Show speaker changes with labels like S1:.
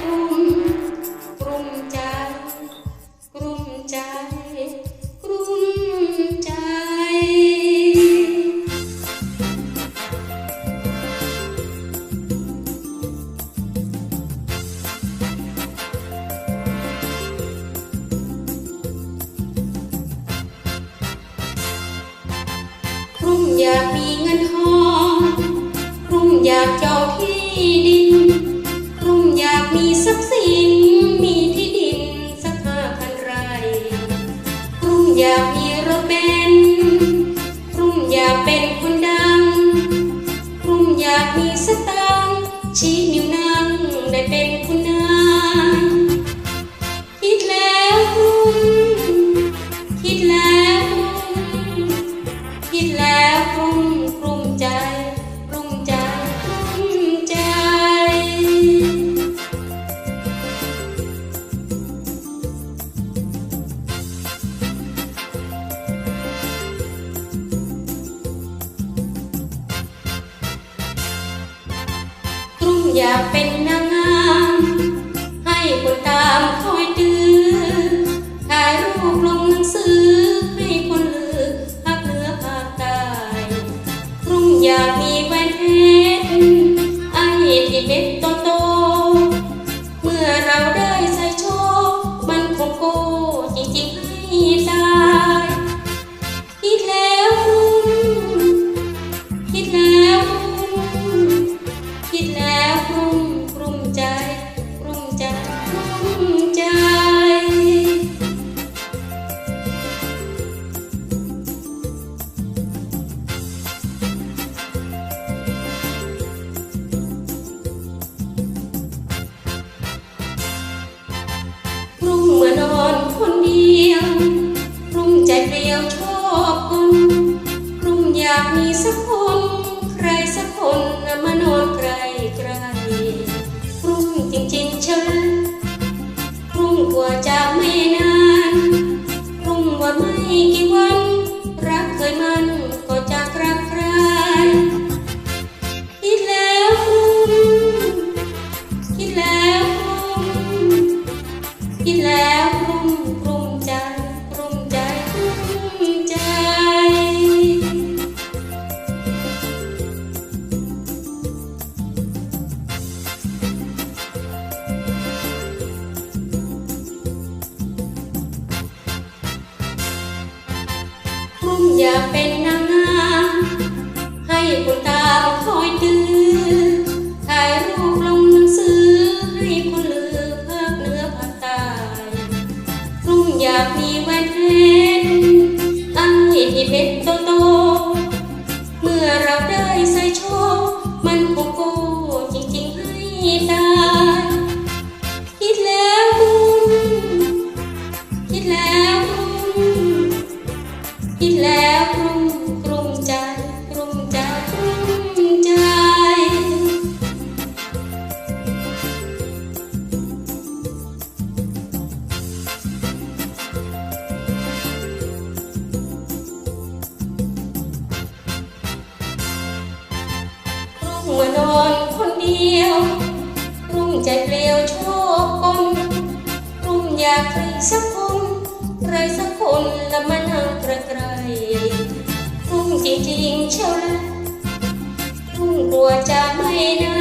S1: กลุ่มกลุ่มใจ กลุ่มใจ กลุ่มใจ กลุ่มอยากมี อยากมีรถเป็นรุ่งอยากเป็นคนดังรุ่งอยากมีสตางค์ชี้นิ้วนั่งได้เป็นคุณน อยากเป็นนางงาม ให้คนตามคอยดื้อถ่ายรูปลงหนังสือ ให้คนลือภาคเหนือภาคใต้รุ่งอยากมีแหวนเพชรไอ้ที่เม็ดโตโต เมื่อเราได้ใส่โชว์มันคงโก้จริงๆให้ตายคิดแล้วคิดแล้วคิดแล้ว ยวกรุ่มใจเปลี่ยวชอบคนกรุ่มอยากมีสักคน ใครสักคนมานอนใกล้ใกลกรุ่มจริงๆเชิญกรุ่มกว่าจะไม่นานกรุ่มว่าไม่กี่วัน รักเคยมันก็จะกรักใครคิดแล้วกรุ่มคิดแล้วกรุ่มคิดแล้ว อยาเป็นนางงามให้คนตาคอยตื้อถ่ายรูปลงหนังสือให้คนลือภาคเหนือภาคใต้รุ่งอยากมีแหวนเพชรอันที่เพชรโต รุ่งมานอนคนเดียว รุ่งใจเปลี่ยวโชคกลรุ่งอยากใครสักคนใครสักคนละมานั่งไกลๆรุ่งจริงๆเชียวละรุ่งกลัวจะไม่นา